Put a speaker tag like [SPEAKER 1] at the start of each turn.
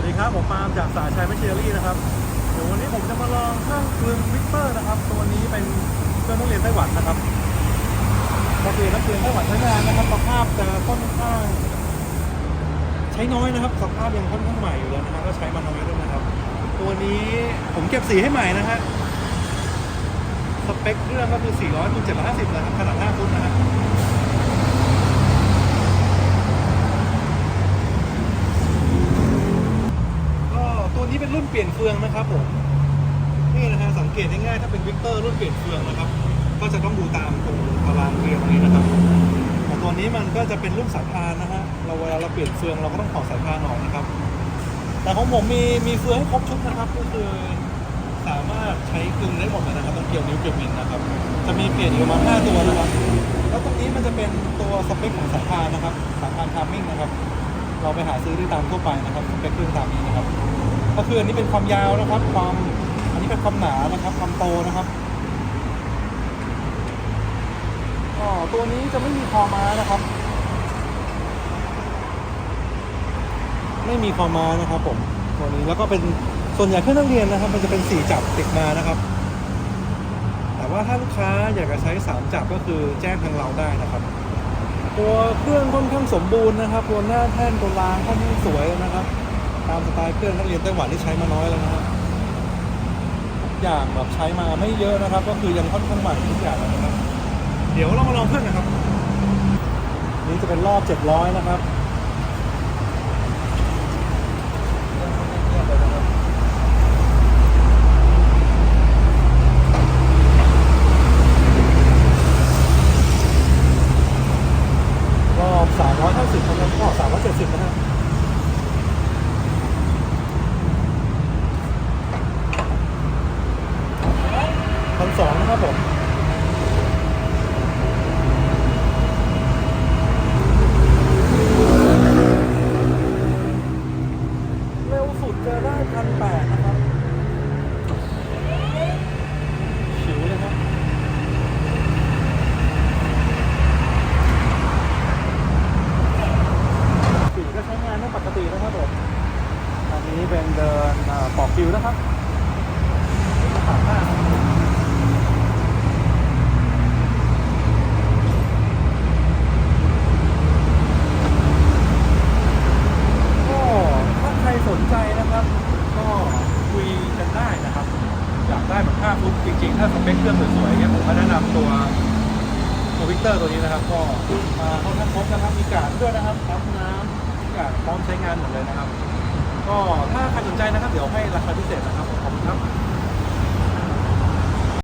[SPEAKER 1] วัสดีครับผมปาล์มจากสายชัยแมชเชอรี่นะครับเดี๋ยววันนี้ผมจะมาลองเครื่องกลึงวิกเตอร์นะครับ ตัวนี้เป็นเครื่องนักเรียนไต้หวันนะครับนักเรียนนักเรียนไต้หวันใช้งานนะครับสภาพจะค่อนข้าง ใช้น้อยนะครับสภาพยังค่อนข้างใหม่อยู่เลยนะครับก็ใช้มาน้อยด้วยนะครับ ตัวนี้ผมเก็บสีให้ใหม่นะฮะสเปคเครื่องก็คือ400คูณ750นะครับขนาด5ฟุตนะฮะ ก็ตัวนี้ เป็นรุ่นเปลี่ยนเฟืองนะครับผมนี่นะฮะสังเกตง่ายๆถ้าเป็นวิกเตอร์รุ่นเปลี่ยนเฟืองนะครับ ก็จะต้องดูตามตรงตารางเรียงตรงนี้นะครับแต่ตัวนี้มันก็จะเป็นรุ่นสายพานนะฮะเราเวลาเราเปลี่ยนเฟืองเราก็ต้องถอดสายพานออกนะครับ แต่ของผมมีมีเฟืองให้ครบชุดนะครับ ก็คือสามารถใช้กึงได้หมดนะครับต้องเกี่ยวนิ้วเกี่ยวมินนะครับ จะมีเปลี่ยนอยู่ประมาณ5ตัวนะครับ แล้วตรงนี้มันจะเป็นตัวสเปคของสายพานนะครับสายพานทามมิ่งนะครับ เราไปหาซื้อได้ตามทั่วไปนะครับสเปคเครื่องตามนี้นะครับ ก็คืออันนี้เป็นความยาวนะครับ ความอันนี้เป็นความหนานะครับ ความโตนะครับอ๋อตัวนี้จะไม่มีคอม้านะครับ ไม่มีคอม้านะครับ ผมตัวนี้แล้วก็เป็นส่วนใหญ่เครื่องนักเรียนนะครับ มันจะเป็นสี่จับติดมานะครับ แต่ว่าถ้าลูกค้าอยากจะใช้สามจับก็คือแจ้งทางเราได้นะครับ ตัวเครื่องค่อนข้างสมบูรณ์นะครับตัวหน้าแท่นตัวรางค่อนข้างสวยนะครับ ตามสไตล์เครื่องนักเรียนไต้หวันที่ใช้มาน้อยแล้วนะครับทุกอย่างแบบใช้มาไม่เยอะนะครับ ก็คือยังค่อนข้างใหม่ทุกอย่างนะครับ เดี๋ยวเรามาลองเครื่องนะครับ นี่จะเป็นรอบ700นะครับรอบ350นะครับก็370นะครับ พันสองนะครับผม เร็วสุดจะได้พันแปดนะครับชิวเลยครับสีก็ใช้งานได้ปกตินะครับผม อั นี้เป็นเดินปอกฟิวนะครับก็ถ้าใครสนใจนะครับ ก็คุยกันได้นะครับ อยากได้แบบภาพลุกจริงๆ ถ้าสเปคเครื่องสวยๆเนี่ยผมก็แนะนำตัวตัววิกเตอร์ตัวนี้นะครับ ก็มาค่อนข้งครบนะครับ มีการดด้วยนะครับปั๊มน้ำมีการดพร้อมใช้งานหมดเลยนะครับ ก็ถ้าใครสนใจนะครับ เดี๋ยวให้ราคาพิเศษนะครับ ขอบคุณครับ